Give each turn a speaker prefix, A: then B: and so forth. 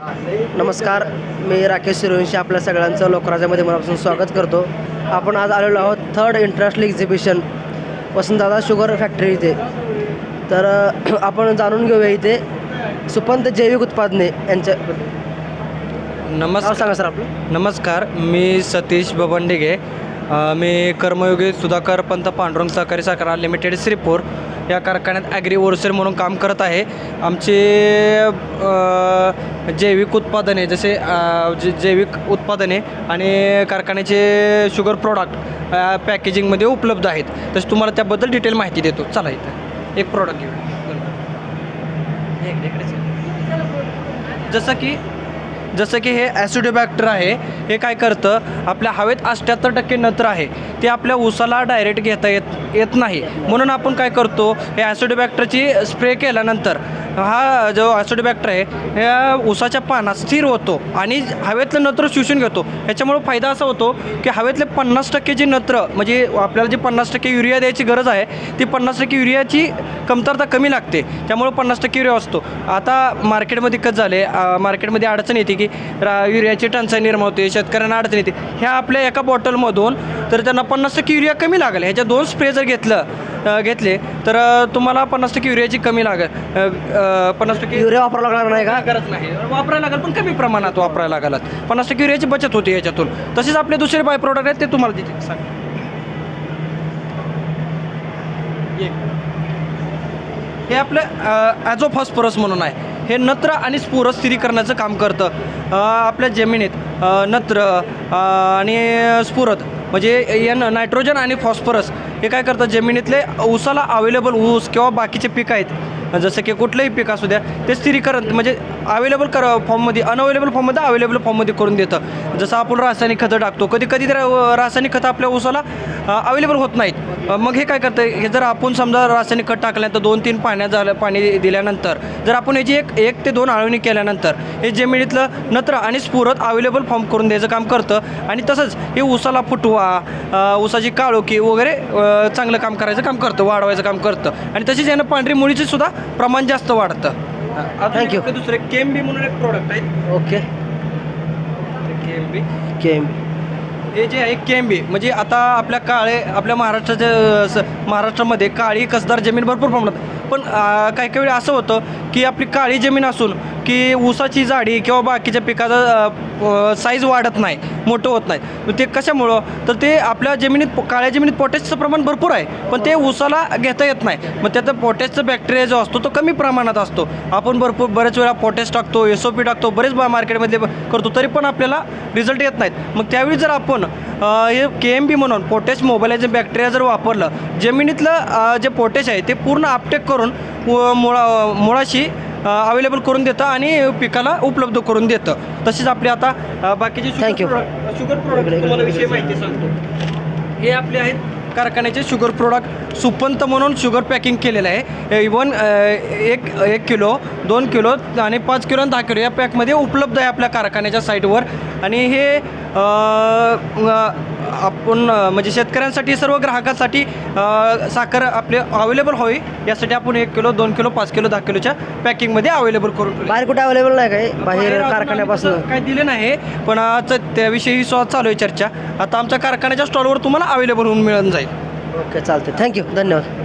A: नमस्कार मी राकेश शिरोंशी आपल्या सगळ्यांचं लोकराजामध्ये मनापासून स्वागत करतो. आपण आज आलेलो आहोत third international exhibition Vasantdada sugar factory इथे. तर आपण जाणून घेऊया इथे सुपंत जैविक उत्पादने यांच्या
B: नमस्कार
A: सांगा सर आपलं.
B: नमस्कार मी सतीश बबंडिगे मी कर्मयोगी सुधाकर पंत पांडुरंग सहकारी साखर लिमिटेड श्रीपूर या कारखान्यात ॲग्री ओरसेल म्हणून काम करत आहे. आमचे जैविक उत्पादने जसे जे जैविक उत्पादने आणि कारखान्याचे शुगर प्रॉडक्ट पॅकेजिंगमध्ये उपलब्ध आहेत. तसे तुम्हाला त्याबद्दल डिटेल माहिती देतो. चला इथं. एक प्रॉडक्ट घेऊ इकडे, जसं की जसं की हे ॲसिडोबॅक्टर आहे हे काय करतं आपल्या हवेत अठ्ठ्याहत्तर टक्के नत्र आहे ते आपल्या उसाला डायरेक्ट घेता येत येत नाही. म्हणून आपण काय करतो हे ॲसिडोबॅक्टरची स्प्रे केल्यानंतर हा जो ॲसिडोबॅक्टर आहे या उसाच्या पानात स्थिर होतो आणि हवेतलं नत्र शोषून घेतो. ह्याच्यामुळं फायदा असा होतो की हवेतले पन्नास टक्के जे नत्र म्हणजे आपल्याला जे पन्नास टक्के युरिया द्यायची गरज आहे ती पन्नास टक्के युरियाची कमतरता कमी लागते. त्यामुळं पन्नास टक्के युरिया असतो आता मार्केटमध्ये कसं झाले मार्केटमध्ये अडचण येते की रा युरियाची टंचाई निर्माण होते शेतकऱ्यांना अडचण येते. ह्या आपल्या एका बॉटलमधून तर त्यांना पन्नास टक्के युरिया कमी लागेल. ह्याच्या दोन स्प्रे जर घेतलं घेतले तर तुम्हाला पन्नास टक्के युरियाची कमी लागेल. पन्नास टक्के
A: युरिया वापरावा लागणार नाही का?
B: गरज नाही. वापरायला लागेल पण कमी प्रमाणात वापरायला लागेल पन्नास टक्के युरियाची बचत होते याच्यातून. तसेच आपले दुसरे बाय प्रोडक्ट आहेत ते तुम्हाला तिथे सांग. हे. आपलं ॲझो फॉस्फरस म्हणून आहे. हे नत्र आणि स्फुर स्थिरीकरणाचं काम करतं. आपल्या जमिनीत नत्र आणि स्फुरत म्हणजे या नायट्रोजन आणि फॉस्फरस हे काय करतं जमिनीतले ऊसाला अवेलेबल ऊस किंवा बाकीचे पिकं आहेत जसं की कुठलंही पीक असू द्या ते स्थिरीकरण म्हणजे अवेलेबल कर फॉर्ममध्ये अनअवेलेबल फॉर्ममध्ये अवेलेबल फॉर्ममध्ये करून देतं. जसं आपण रासायनिक खतं टाकतो कधी कधी तर रासायनिक खतं आपल्या ऊसाला अवेलेबल होत नाहीत. मग हे काय करतं हे जर आपण समजा रासायनिक खत टाकल्यानंतर दोन तीन पाण्यात झालं पाणी दिल्यानंतर जर आपण याची एक एक ते दोन आळवणी केल्यानंतर हे जमिनीतलं नत्र आणि स्फुरत अवेलेबल फॉर्म करून द्यायचं काम करतं. आणि तसंच हे ऊसाला फुटवा ऊसाची काळोखी वगैरे चांगलं काम करायचं काम करतं वाढवायचं काम करतं. आणि तसेच यानं पांढरी मुळीचे सुद्धा प्रमाण जास्त वाढतं. आपले दुसरे केएमबी म्हणून एक प्रोडक्ट आहे.
A: Okay
B: KMB.
A: के
B: हे जे आहे के एम बी म्हणजे आता आपल्या काळे आपल्या महाराष्ट्राच्या महाराष्ट्रामध्ये काळी कसदार जमीन भरपूर प्रमाणात पण काही काही वेळी असं होतं की आपली काळी जमीन असून की ऊसाची जाडी किंवा बाकीच्या पिकाचा साईज वाढत नाही मोठं होत नाही. ते कशामुळं? तर ते आपल्या जमिनीत काळ्या जमिनीत पोटॅशचं प्रमाण भरपूर आहे पण ते ऊसाला घेता येत नाही. मग त्याचा पोटॅशचा बॅक्टेरिया जो असतो तो कमी प्रमाणात असतो. आपण भरपूर बरेच वेळा पोटॅश टाकतो एस ओ पी टाकतो बरेच बा मार्केटमध्ये करतो तरी पण आपल्याला रिझल्ट येत नाहीत. मग त्यावेळी जर आपण हे के एम बी म्हणून पोटॅश मोबाईलायझिंग बॅक्टेरिया जर वापरलं जमिनीतलं जे पोटॅश आहे ते पूर्ण आपटेक करून मुळा मुळाशी अवेलेबल करून देतं आणि पिकाला उपलब्ध करून देतं. तसेच आपले आता बाकीचे. शुगर प्रोडक्ट तुम्हाला विषयी माहिती सांगतो. हे आपले आहेत कारखान्याचे शुगर प्रोडक्ट सुपंत म्हणून शुगर पॅकिंग केलेलं आहे. इवन एक एक किलो दोन किलो आणि पाच किलो आणि दहा किलो या पॅकमध्ये उपलब्ध आहे आपल्या कारखान्याच्या साईटवर आणि हे आपण म्हणजे शेतकऱ्यांसाठी सर्व ग्राहकांसाठी साखर आपले अवेलेबल व्हावी यासाठी आपण एक किलो दोन किलो पाच किलो दहा किलोच्या पॅकिंगमध्ये अवेलेबल करून.
A: बाहेर कुठे अवेलेबल नाही काय? बाहेर कारखान्यापासून.
B: काय दिले नाही पण आज त्याविषयी चालू आहे चर्चा. आता आमच्या कारखान्याच्या स्टॉलवर तुम्हाला अवेलेबल होऊन मिळून जाईल.
A: ओके चालते थँक्यू धन्यवाद.